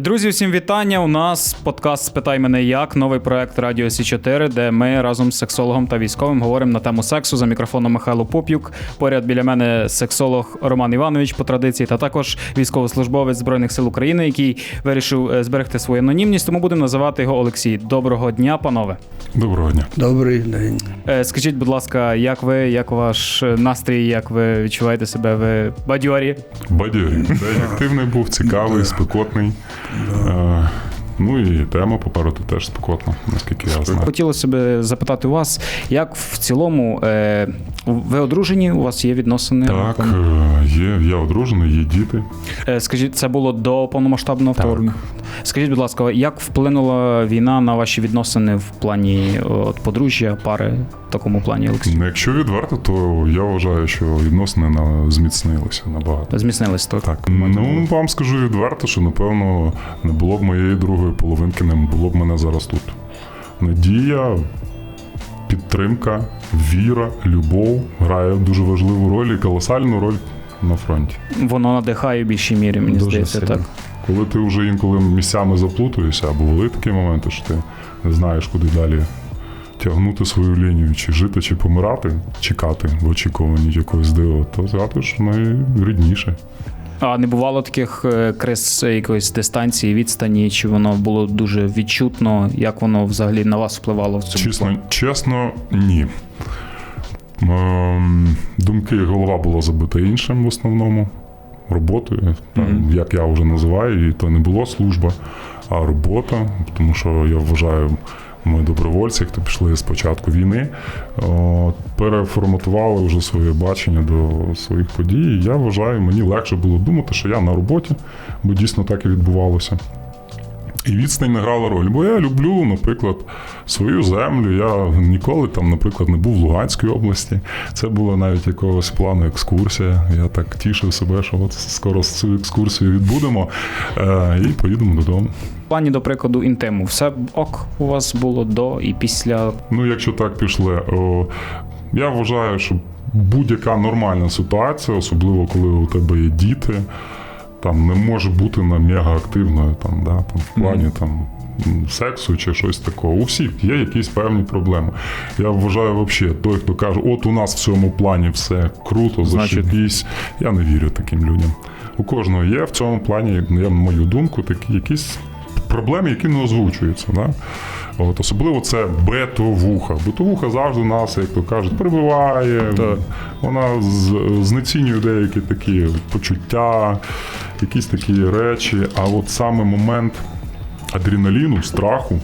Друзі, всім вітання. У нас подкаст Спитай мене як новий проект Радіо Сі 4 де ми разом з сексологом та військовим говоримо на тему сексу за мікрофоном Михайло Поп'юк. Поряд біля мене сексолог Роман Іванович по традиції, та також військовослужбовець Збройних сил України, який вирішив е, зберегти свою анонімність. Тому будемо називати його Олексій. Доброго дня, панове. Доброго дня. Добрий день. Е, Скажіть, будь ласка, як ви, як ваш е, настрій, як ви відчуваєте себе? Ви бадьорі? Бадьорі. Активний був, цікавий, спекотний. Е, Ну і тема попереду теж спекотна, наскільки я знаю. Хотілося б запитати у вас, як в цілому е, ви одружені? У вас є відносини? Так, е, є, я одружений, є діти. Е, Скажіть, це було до повномасштабного вторгнення? Скажіть, будь ласка, як вплинула війна на ваші відносини в плані от, подружжя, пари такому плані, Олексій? Ну, Якщо відверто, то я вважаю, що відносини на- зміцнилися набагато. Зміцнились то? Так, ну вам скажу відверто, що напевно не було б моєї другої половинки, не було б мене зараз тут. Надія, підтримка, віра, любов грає дуже важливу роль і колосальну роль на фронті. Воно надихає в більшій мірі, мені Дуже здається, сильно. так. Коли ти вже інколи місцями заплутуєшся, або були такі моменти, що ти не знаєш, куди далі тягнути свою лінію, чи жити, чи помирати, чекати в очікуванні якогось дива, то згадуєш найрідніше. А не бувало таких е, криз якоїсь дистанції, відстані, чи воно було дуже відчутно, як воно взагалі на вас впливало в цьому? Чесно, чесно, ні. Ем, думки голова була забита іншим в основному роботою, Мгм. як я вже називаю, і то не було служба, а робота. Тому що я вважаю, ми добровольці, хто пішли з початку війни, переформатували вже своє бачення до своїх подій. Я вважаю, мені легше було думати, що я на роботі, бо дійсно так і відбувалося. І відстань не грала роль, бо я люблю, наприклад, свою землю. Я ніколи там, наприклад, не був в Луганській області. Це була навіть якогось плану екскурсія. Я так тішив себе, що от скоро цю екскурсію відбудемо е, і поїдемо додому. В плані, до прикладу, інтиму, все ок у вас було до і після. Ну, якщо так пішли, о, я вважаю, що будь-яка нормальна ситуація, особливо коли у тебе є діти, там не може бути на мегаактивною там, да, там, в плані там. Сексу чи щось такого. У всіх є якісь певні проблеми. Я вважаю, взагалі, той, хто каже, от у нас в цьому плані все круто, зашибісь. Я не вірю таким людям. У кожного є в цьому плані, на мою думку, такі якісь проблеми, які не озвучуються. Да? От, особливо це бетовуха. Бетовуха завжди нас, як то кажуть, прибиває. Так. Вона знецінює деякі такі почуття, якісь такі речі. А от саме момент адреналіну, страху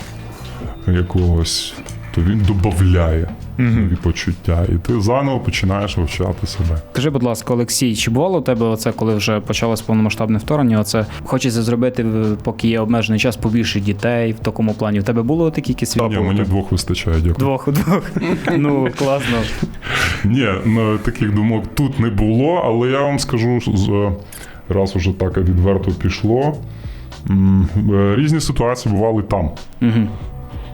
якогось, то він додає нові почуття. І ти заново починаєш вивчати себе. Скажи, будь ласка, Олексій, чи бувало у тебе оце, коли вже почалось повномасштабне вторгнення? Оце хочеться зробити, поки є обмежений час, побільше дітей в такому плані. В тебе було такі якісь Ні, мені двох вистачає, дякую. Двох двох. Ну класно. Ні, ну, таких думок тут не було, але я вам скажу, раз уже так відверто пішло. е, Різні ситуації бували там. Угу.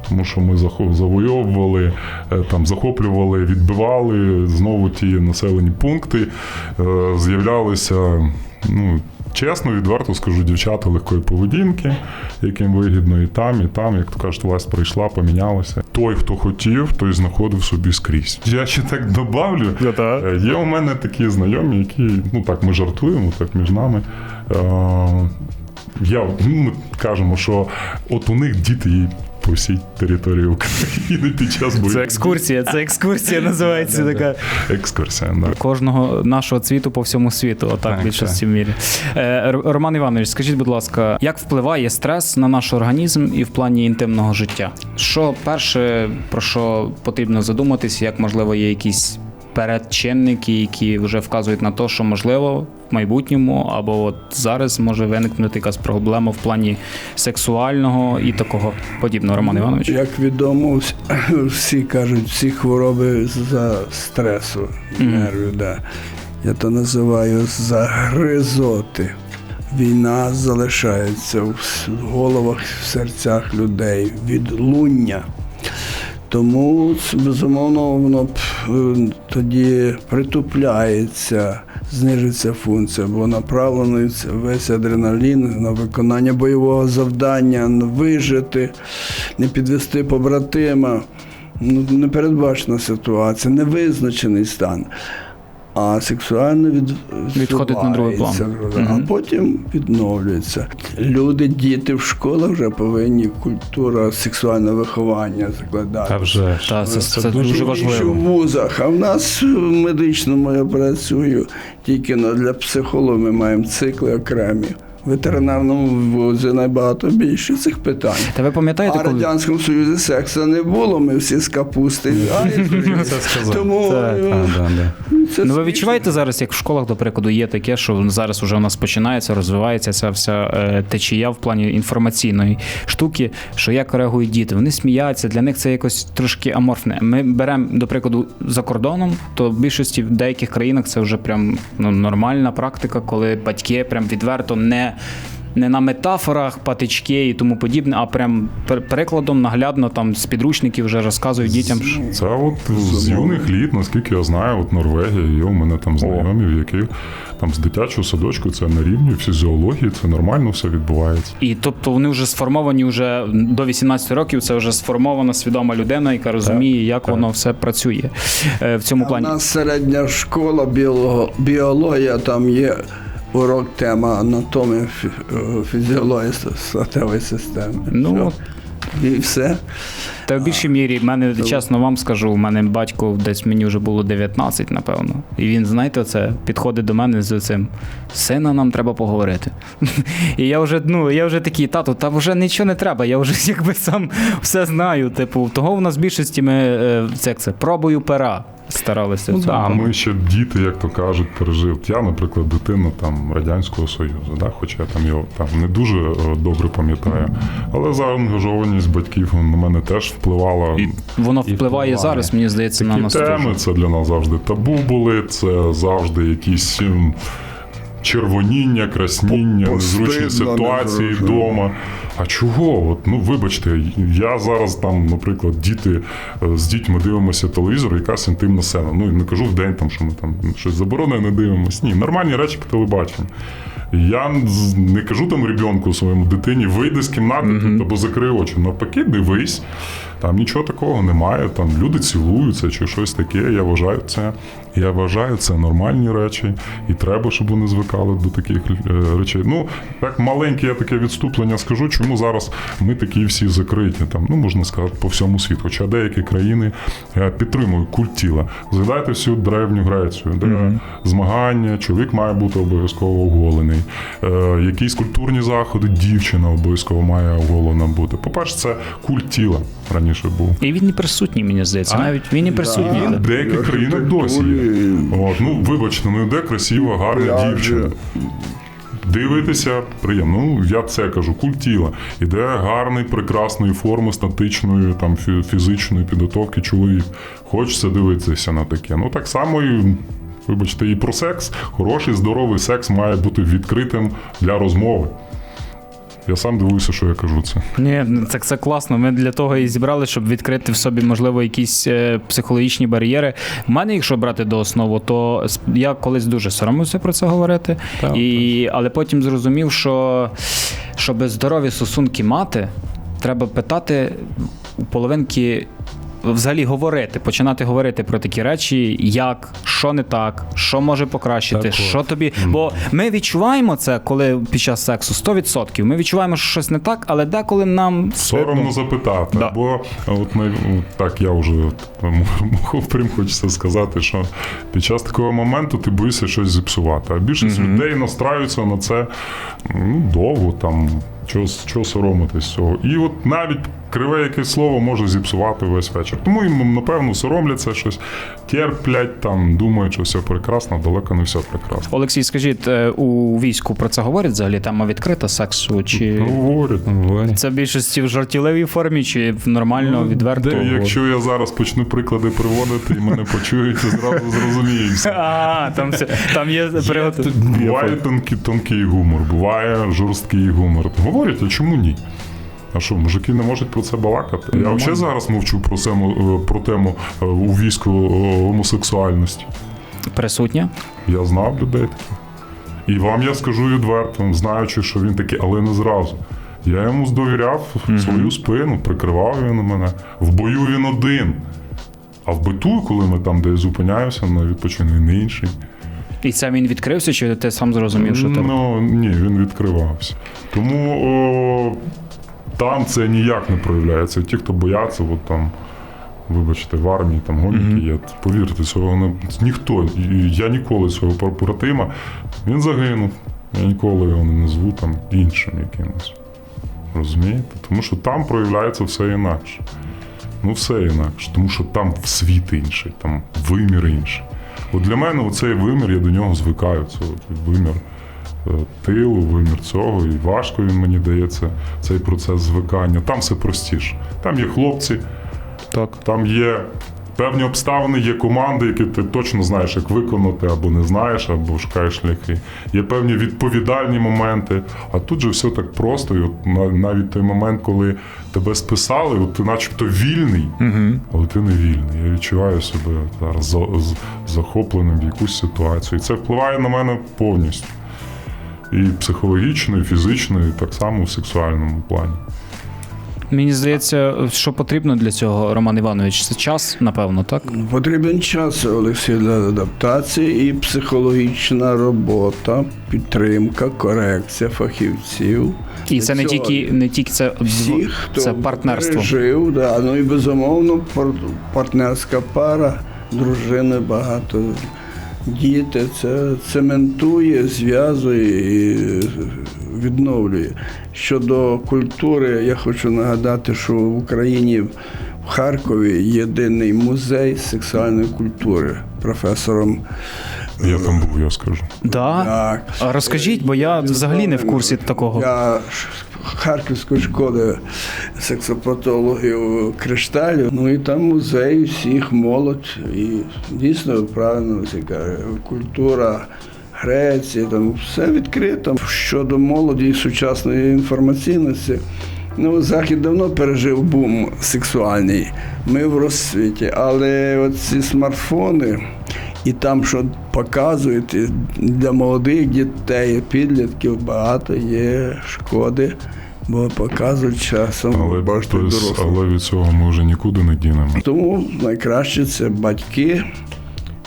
Тому що ми завойовували, е, там захоплювали, відбивали знову ті населені пункти. е, З'являлися, ну, чесно, відверто скажу, дівчата легкої поведінки, яким вигідно і там, і там, як то кажуть, власть прийшла, помінялася. Той, хто хотів, той знаходив собі скрізь. Я ще так добавлю. Е, Є у мене такі знайомі, які, ну так, ми жартуємо, так між нами. Я, ну, ми кажемо, що от у них діти є по всій території України під час Це екскурсія, це екскурсія називається така. екскурсія. Да. Кожного нашого цвіту по всьому світу, отак Так, в більшості мірі. Е, Роман Іванович, скажіть, будь ласка, як впливає стрес на наш організм і в плані інтимного життя? Що перше, про що потрібно задуматись, як можливо є якісь передчинники, які вже вказують на те, що можливо в майбутньому або от зараз може виникнути якась проблема в плані сексуального і такого подібного, Роман Іванович? Як відомо, всі, кажуть, всі хвороби за стресу нервів. Да. Я то називаю загризоти. Війна залишається в головах, в серцях людей, відлуння. Тому безумовно воно е, тоді притупляється, знижується функція, бо направлений весь адреналін на виконання бойового завдання, вижити, не підвести побратима. Ну, непередбачена ситуація, невизначений стан. А сексуально від... Відходить на другий план. А потім відновлюється. Люди, діти в школах вже повинні культура сексуального виховання закладати. Та вже. Та, це, Це це, дуже дуже Ще в важливо. вузах. А в нас в медичному я працюю тільки на- для психологів ми маємо цикли окремі. В ветеринарному вузі набагато більше цих питань. Та ви пам'ятаєте, А коли Радянському Союзі сексу не було, ми всі з капусти. Тому Це Ну, ви відчуваєте зараз, як в школах, до прикладу, є таке, що зараз вже у нас починається, розвивається ця вся е, течія в плані інформаційної штуки, що як реагують діти. Вони сміються, для них це якось трошки аморфне. Ми беремо, до прикладу, за кордоном, то в більшості в деяких країнах це вже прям ну, нормальна практика, коли батьки прям відверто не. Не на метафорах, патички і тому подібне, а прям пер- прикладом наглядно там з підручників вже розказують дітям. що- Це от з юних літ, наскільки я знаю, от Норвегія, є у мене там знайомі, в яких там з дитячого садочку це на рівні фізіології, це нормально все відбувається. І тобто вони вже сформовані вже до 18 років. Це вже сформована свідома людина, яка розуміє, як так. воно все працює е, в цьому У плані. нас середня школа біологія, там є урок тема анатомія, е, статевої системи. Ну, і все. Та в більшій мірі, в мене чесно вам скажу, у мене батько десь мені вже було 19, напевно. І він, знаєте, це підходить до мене з цим сина, нам треба поговорити. І я вже, ну, я вже такий, тату, та вже нічого не треба, я вже якби сам все знаю. Типу, того в нас в більшості ми е, це, це пробую пера старалися. Ну, да, А ми ще діти, як то кажуть, пережив. Я, наприклад, дитина там Радянського Союзу, да? хоча я там його там не дуже е, добре пам'ятаю. Але заангажованість батьків на мене теж впливала. І воно І впливає впливає. зараз, мені здається, на Такі нас. теми дуже. це для нас завжди табу були, це завжди якісь червоніння, красніння, незручні ситуації вдома. А чого? От, ну вибачте, я зараз там, наприклад, діти е, з дітьми дивимося телевізор, якась інтимна сцена. Ну і не кажу в день, там, що ми там щось заборонене дивимося. Ні, нормальні речі по телебаченню. Я не кажу там ребенку своєму дитині, вийди з кімнати тут, або закрий очі. Навпаки, дивись. Там нічого такого немає. Там люди цілуються чи щось таке. Я вважаю це. Я вважаю це нормальні речі, і треба, щоб вони звикали до таких е, речей. Ну, так маленьке я таке відступлення скажу, чому зараз ми такі всі закриті, там, ну можна сказати, по всьому світу. Хоча деякі країни е, підтримують культ тіла. Згадайте всю древню Грецію, де змагання, чоловік має бути обов'язково оголений. Е, якісь культурні заходи, дівчина обов'язково має оголена бути. По-перше, це культ тіла раніше був. І він не присутній, мені здається. А? Навіть він не присутній. В деяких країнах досі є. От, ну, вибачте, ну йде красива, гарна дівчина. Дивитися приємно. Ну, я це кажу, культ тіла. Іде гарний, прекрасної форми, статичної, там, фізичної підготовки чоловік. Хочеться дивитися на таке. Ну, так само і. Вибачте, і про секс. Хороший, здоровий секс має бути відкритим для розмови. Я сам дивуюся, що я кажу це. Ні, так це, класно. Ми для того і зібрали, щоб відкрити в собі, можливо, якісь е, психологічні бар'єри. У мене, якщо брати до основу, то я колись дуже соромився про це говорити. Так, і, але потім зрозумів, що щоб здорові стосунки мати, треба питати у половинки. Взагалі говорити, починати говорити про такі речі, як, що не так, що може покращити, Так що тобі. Бо ми відчуваємо це, коли під час сексу 100%. Ми відчуваємо, що щось не так, але деколи нам Соромно запитати. Да. Бо от най- так я вже прям хочеться сказати, що під час такого моменту ти боїшся щось зіпсувати. А більшість людей настраюються на це ну, довго там. Чого, чого соромитись цього? І от навіть криве якесь слово може зіпсувати весь вечір. Тому їм, напевно, соромляться щось, терплять там, думають, що все прекрасно, далеко не все прекрасно. Олексій, скажіть, е, у війську про це говорять взагалі? Тема відкрита сексу? Чи Ну, говорять. Це в більшості в жартівливій формі, чи в нормально відверто? Де, якщо я зараз почну приклади приводити і мене почують, то зразу зрозуміють. А, там, все- там є. Буває тонкий, тонкий гумор, буває жорсткий гумор. Говорять, а чому ні? А що, мужики не можуть про це балакати? Я взагалі зараз мовчу про тему, про тему е, у війську е, гомосексуальності. Присутня? Я знав людей таких. І вам я скажу відверто, знаючи, що він такий, але не зразу. Я йому довіряв свою спину, прикривав він мене. В бою він один. А в биту, коли ми там десь зупиняємося на відпочинку, він інший. І це він відкрився, чи ти сам зрозумів, що ти Ну ні, він відкривався. Тому о, там це ніяк не проявляється. Ті, хто бояться, от там, вибачте, в армії там гоміки є. Повірте, цього не ніхто. Я ніколи свого побратима, він загинув. Я ніколи його не назву там іншим якимось. Розумієте? Тому що там проявляється все інакше. Ну, все інакше, тому що там світ інший, там вимір інший. От для мене оцей вимір, я до нього звикаю. Це от вимір е, тилу, вимір цього, і важко він мені дається цей процес звикання. Там все простіше. Там є хлопці, так. там є певні обставини, є команди, які ти точно знаєш, як виконати, або не знаєш, або шукаєш шляхи. Є певні відповідальні моменти. А тут же все так просто. І от на- навіть той момент, коли тебе списали, от ти начебто вільний, Угу. але ти не вільний. Я відчуваю себе зараз захопленим в якусь ситуацію. І це впливає на мене повністю. І психологічно, і фізично, і так само в сексуальному плані. Мені здається, що потрібно для цього, Роман Іванович, це час, напевно, так? Потрібен час, Олексій, для адаптації і психологічна робота, підтримка, корекція фахівців. І це не Для цього тільки не тільки це, всіх, хто це партнерство. пережив, да. ну і безумовно партнерська пара, дружини багато. Діти, це цементує, зв'язує і відновлює. Щодо культури, я хочу нагадати, що в Україні в Харкові єдиний музей сексуальної культури професором. Я там був, я скажу. Да? Так. А розкажіть, бо я взагалі не в курсі такого. Я ш- Харківської школи сексопатологів кришталю. Ну і там музей всіх молодь. І дійсно правильно культура. Греції, там все відкрито. Щодо молоді і сучасної інформаційності, ну, Захід давно пережив бум сексуальний. Ми в розсвіті. Але ці смартфони, і там, що показують для молодих дітей, підлітків багато є шкоди, бо показують часом. Але, бачите, але від цього ми вже нікуди не дінемо. Тому найкраще це батьки,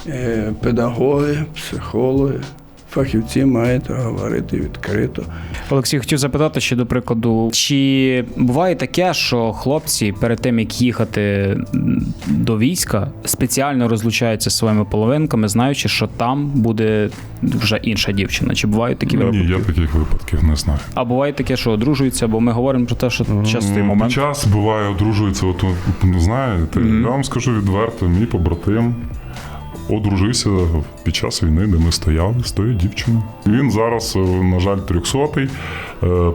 е, педагоги, психологи. Фахівці мають говорити відкрито. Олексій, хотів запитати ще до прикладу, чи буває таке, що хлопці перед тим як їхати до війська, спеціально розлучаються зі своїми половинками, знаючи, що там буде вже інша дівчина? Чи бувають такі випадки? Ні, я таких випадків не знаю. А буває таке, що одружуються, бо ми говоримо про те, що частий момент. Час буває, одружується, от, знаєте, Мгм. я вам скажу відверто, мій побратим одружився під час війни, де ми стояли з тою дівчиною. Він зараз, е, на жаль, трьохсотий,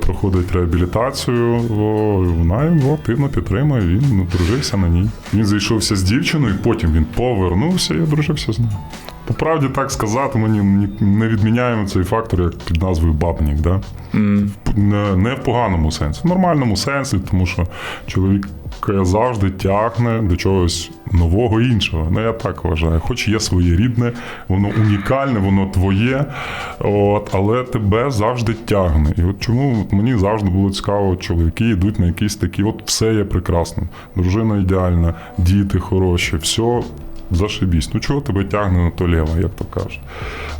проходить реабілітацію. О, Вона його активно підтримує, він одружився на ній. Він зійшовся з дівчиною, потім він повернувся і одружився з нею. По правді так сказати, ми не відміняємо цей фактор як під назвою бабнік. Да? Не, не в поганому сенсі, в нормальному сенсі, тому що чоловік завжди тягне до чогось нового іншого. Ну я так вважаю. Хоч є своє рідне, воно унікальне, воно твоє, от, але тебе завжди тягне. І от чому от мені завжди було цікаво, чоловіки йдуть на якісь такі, от все є прекрасно. Дружина ідеальна, діти хороші, все. Зашибісь. Ну чого тебе тягне на то ліво, як то кажуть.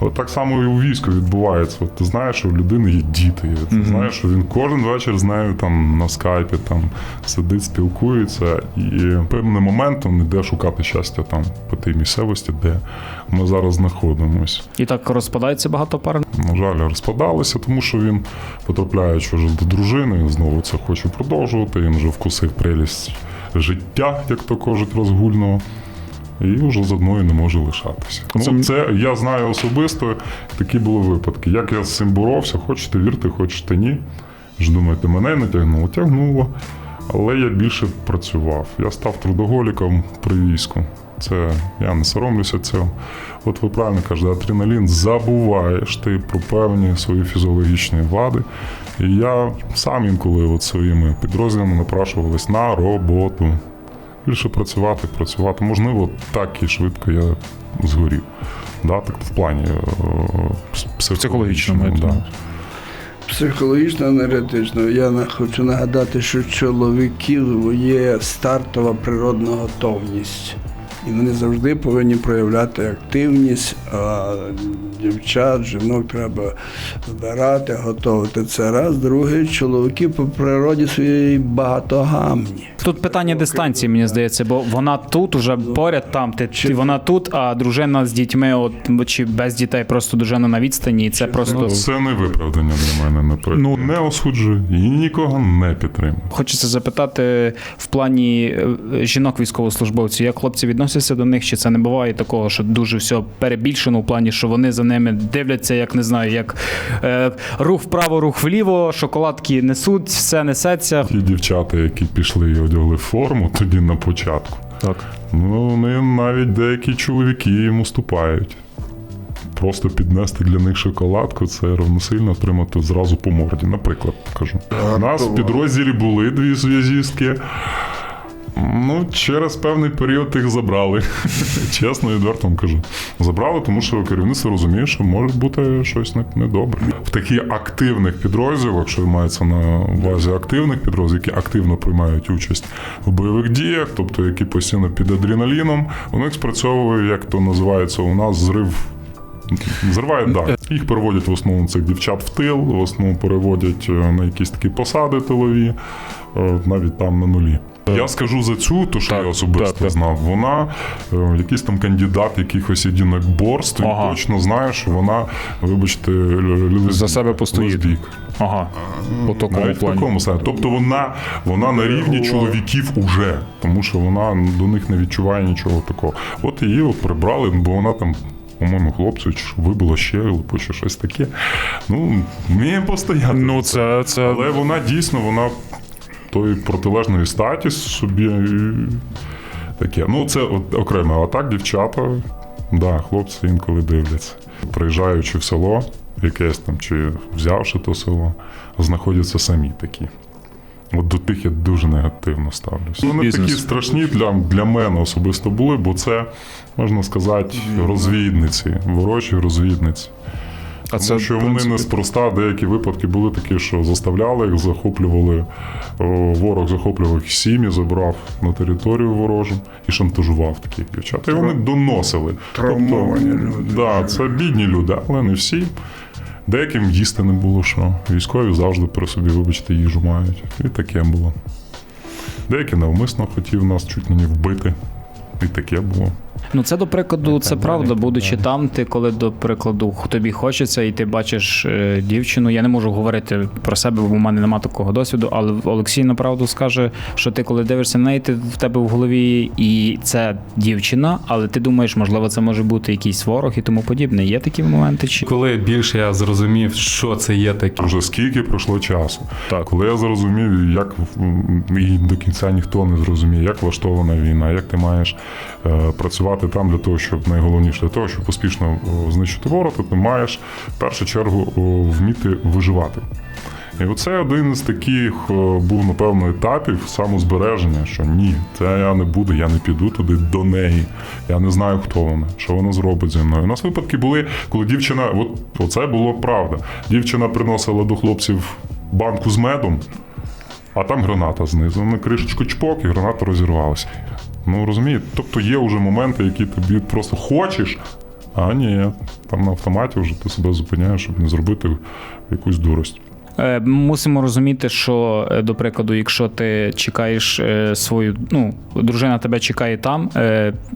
От так само і у війську відбувається. От ти знаєш, що в людини є діти. Ти знаєш, що він кожен вечір з нею там на скайпі там сидить, спілкується, і певним моментом йде шукати щастя там по тій місцевості, де ми зараз знаходимося. І так розпадається багато пар. На жаль, розпадалися, тому що він, потрапляючи вже до дружини, знову це хоче продовжувати. Він вже вкусив прелість життя, як то кажуть, розгульного. І вже з одною не може лишатися. Це- Ну, це я знаю особисто, такі були випадки. Як я з цим боровся, хочете вірте, хочете ні. Ж думаєте, мене не тягнуло? Тягнуло. Але я більше працював. Я став трудоголіком при війську. Це я не соромлюся цього. От ви правильно кажете, адреналін забуваєш ти про певні свої фізіологічні вади. І я сам інколи от своїми підрозділами напрашувались на роботу. Більше працювати, працювати. Можливо, так і швидко я згорів. Да, так в плані е, Психологічному, да. Психологічно, енергетично. Я хочу нагадати, що чоловіків є стартова природна готовність. І вони завжди повинні проявляти активність, а дівчат, жінок треба збирати, готувати. Це раз. Друге, чоловіки по природі своїй багатогамні. Тут питання дистанції, мені здається, бо вона тут уже поряд там, ти, ти вона тут, а дружина з дітьми, от чи без дітей, просто дружина на відстані, і це просто. Ну, це не виправдання для мене, наприклад. Ну, не осуджую і нікого не підтримую. Хочеться запитати в плані е, жінок військовослужбовців, як хлопці відносяться до них, чи це не буває такого, що дуже все перебільшено в плані, що вони за ними дивляться, як не знаю, як е, рух вправо, рух вліво, шоколадки несуть, все несеться. Ті дівчата, які пішли і одягли форму тоді на початку, Так. ну вони навіть деякі чоловіки їм уступають. Просто піднести для них шоколадку це равносильно отримати зразу по морді. Наприклад, кажу. У нас в підрозділі були дві зв'язістки. Ну, через певний період їх забрали. Чесно, відверто вам кажу. Забрали, тому що керівництво розуміє, що може бути щось недобре. В таких активних підрозділах, якщо мається на увазі активних підрозділів, які активно приймають участь в бойових діях, тобто які постійно під адреналіном, у них спрацьовує, як то називається у нас, зрив. Зривають, так. Їх переводять в основному цих дівчат в тил, в основному переводять е, на якісь такі посади тилові, е, навіть там на нулі. Я скажу за цю, то що Так, я особисто так, так. знав. Вона е, якийсь там кандидат якихось єдиноборств. Ага. точно знає, що вона, вибачте, л- л- За себе постоїть. Ага. У такому Навіть в плані. такому сенсі. Тобто вона, вона на рівні чоловіків уже, тому що вона до них не відчуває нічого такого. От її от прибрали, бо вона там. По-моєму, хлопцю чи вибило ще, або ще щось таке. Ну, вміє постояти. Ну, це, це Але вона дійсно, вона тої протилежної статі собі е, таке. Ну, це окремо. А так, дівчата, да, хлопці інколи дивляться. Приїжджаючи в село, якесь там, чи взявши то село, знаходяться самі такі. От до тих я дуже негативно ставлюся. Вони Бізнес. такі страшні для, для мене особисто були, бо це, можна сказати, розвідниці, ворожі розвідниці. А Тому що в вони неспроста, деякі випадки були такі, що заставляли їх, захоплювали, ворог захоплював їх сім'ї, забрав на територію ворожу і шантажував таких дівчат. І вони доносили. Травмовані люди. Да, це бідні люди, але не всі. Деяким їсти не було що. Військові завжди при собі, вибачте, їжу мають. І таке було. Деякі навмисно хотів нас чуть не вбити. І таке було. Ну це до прикладу, це правда. Будучи там, ти коли до прикладу тобі хочеться, і ти бачиш е, дівчину. Я не можу говорити про себе, бо в мене немає такого досвіду. Але Олексій направду скаже, що ти коли дивишся на неї, ти в тебе в голові, і це дівчина, але ти думаєш, можливо, це може бути якийсь ворог і тому подібне. Є такі моменти? Чи Коли більше я зрозумів, що це є таке. Вже скільки пройшло часу. Так. Коли я зрозумів, як і до кінця ніхто не зрозуміє, як влаштована війна, як ти маєш е, працювати там для того, щоб найголовніше для того, щоб успішно знищити ворога, ти маєш в першу чергу вміти виживати. І оце один із таких був, напевно, етапів самозбереження, що ні, це я не буду, я не піду туди до неї. Я не знаю, хто вона, що вона зробить зі мною. У нас випадки були, коли дівчина, от оце було правда. Дівчина приносила до хлопців банку з медом, а там граната знизу. На кришечку чпок, і граната розірвалася. Ну розумієте, тобто є вже моменти, які тобі просто хочеш, а ні, там на автоматі вже ти себе зупиняєш, щоб не зробити якусь дурость. Е, Мусимо розуміти, що е, до прикладу, якщо ти чекаєш е, свою, ну дружина тебе чекає там,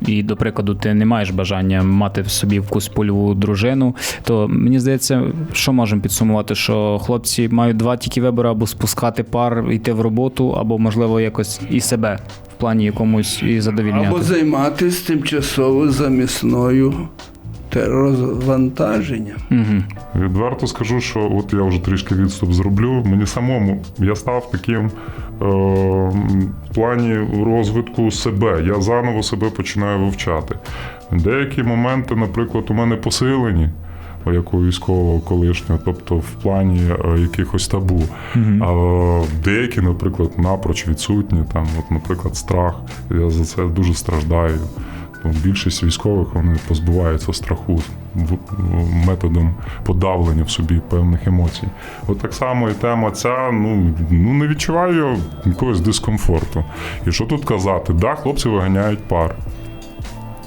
і до прикладу, ти не маєш бажання мати в собі вкус польову дружину, то мені здається, що можемо підсумувати, що хлопці мають два тільки вибори або спускати пар, йти в роботу, або можливо якось і себе плані якомусь і задовільняти. Або займатися тимчасово замісною розвантаженням. Угу. Відверто скажу, що от я вже трішки відступ зроблю. Мені самому я став таким в плані розвитку себе. Я заново себе починаю вивчати. Деякі моменти, наприклад, у мене посилені. Як у військового колишнього, тобто в плані е, якихось табу. А деякі, наприклад, напроч відсутні. Там, от, наприклад, страх. Я за це дуже страждаю. Більшість військових вони позбуваються страху методом подавлення в собі певних емоцій. От так само і тема ця, ну, ну не відчуваю якогось дискомфорту. І що тут казати? Да, хлопці виганяють пар.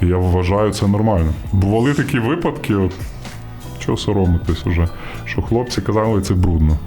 І я вважаю це нормально. Бували такі випадки, от, чого соромитись уже, що хлопці казали, це брудно.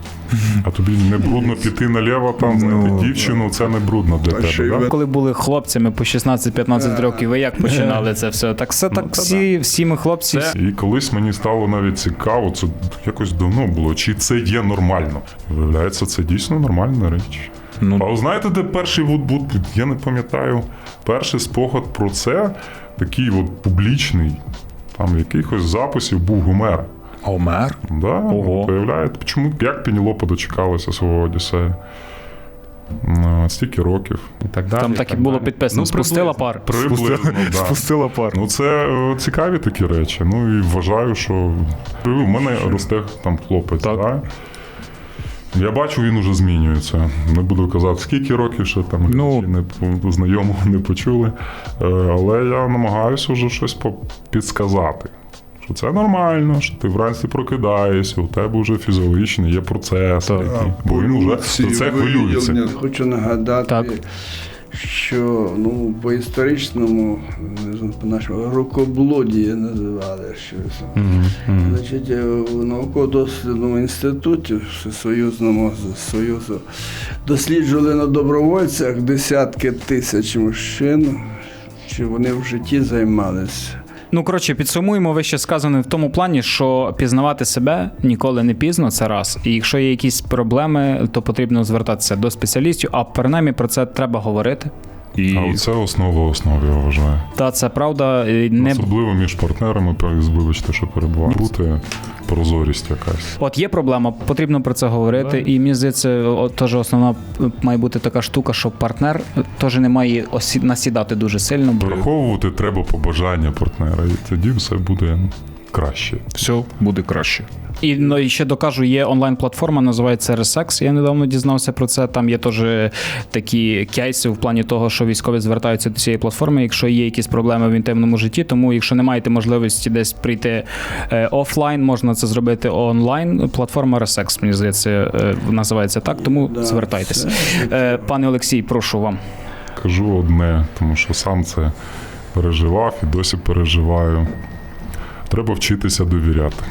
А тобі не брудно піти наліво, там знайти Ну, дівчину, це не брудно для А тебе. Да? ви- Коли були хлопцями по 16-15 років, ви як починали це все? Так все так всі, всі ми хлопці. І колись мені стало навіть цікаво, це якось давно було, чи це є нормально. Виявляється, це дійсно нормальна річ. Ну. А ви знаєте, де перший от, я не пам'ятаю, перший спогад про це, такий от публічний, там в якихось записів був Гомер. Гомер? Да, Ого. Чому як Пенілопа дочекалася свого Одіссея? Стільки років. І так далі. Там так і було підписано. Ну, Спустила пар. Приблизно, да. Спустила пар. Ну, це е, цікаві такі речі. Ну і вважаю, що у мене росте там хлопець. Так. Да? Я бачу, він уже змінюється. Не буду казати, скільки років ще там Ну. не знайомого не почули. Е, Але я намагаюся вже щось підсказати. Що це нормально, що ти вранці прокидаєшся, у тебе вже фізіологічний є процес, Так. який, бо він вже за це хвилюється. Хочу нагадати, Так. Що ну, по історичному, по нашому рукоблудія називали щось. Значить, е, в науково-дослідному інституті Союзному Союзу досліджували на добровольцях десятки тисяч мужчин, чи вони в житті займалися. Ну коротше, підсумуємо вище сказане в тому плані, що пізнавати себе ніколи не пізно, це раз. І якщо є якісь проблеми, то потрібно звертатися до спеціалістів, а принаймні про це треба говорити. І А це основа основ, я вважаю. та це правда не Особливо між партнерами, вибачте, що перебуває. Бути прозорість якась. От є проблема, потрібно про це говорити. І мені здається, теж основна е, має бути така штука, що партнер теж не має осі... насідати дуже сильно. Враховувати треба побажання партнера, і тоді все буде краще. Все буде краще. І, ну, і ще докажу, є онлайн-платформа, називається Resex. Я недавно дізнався про це. Там є теж такі кейси в плані того, що військові звертаються до цієї платформи, якщо є якісь проблеми в інтимному житті. Тому, якщо не маєте можливості десь прийти е, офлайн, можна це зробити онлайн. Платформа Resex, мені здається, е, називається так. Тому Да, звертайтеся. Е, пане Олексій, прошу вам. Кажу одне, тому що сам це переживав і досі переживаю. Треба вчитися довіряти.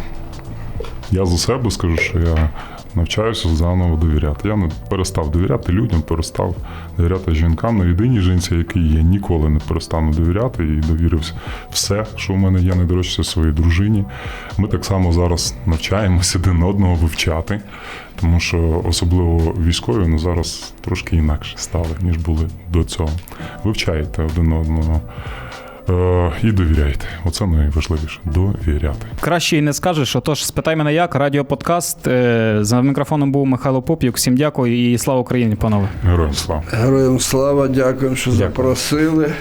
Я за себе скажу, що я навчаюся заново довіряти. Я не перестав довіряти людям, перестав довіряти жінкам. На єдиній жінці, якій я ніколи не перестану довіряти і довірився все, що в мене є, найдорожче своїй дружині. Ми так само зараз навчаємося один одного вивчати, тому що особливо військові ну, зараз трошки інакше стали, ніж були до цього. Вивчайте один одного. Е, і довіряйте. Оце найважливіше довіряти. Краще і не скажеш. Отож, спитай мене як. Радіоподкаст. Е, За мікрофоном був Михайло Поп'юк. Всім дякую і слава Україні, панове. Героям слава! Героям слава, дякую, що запросили.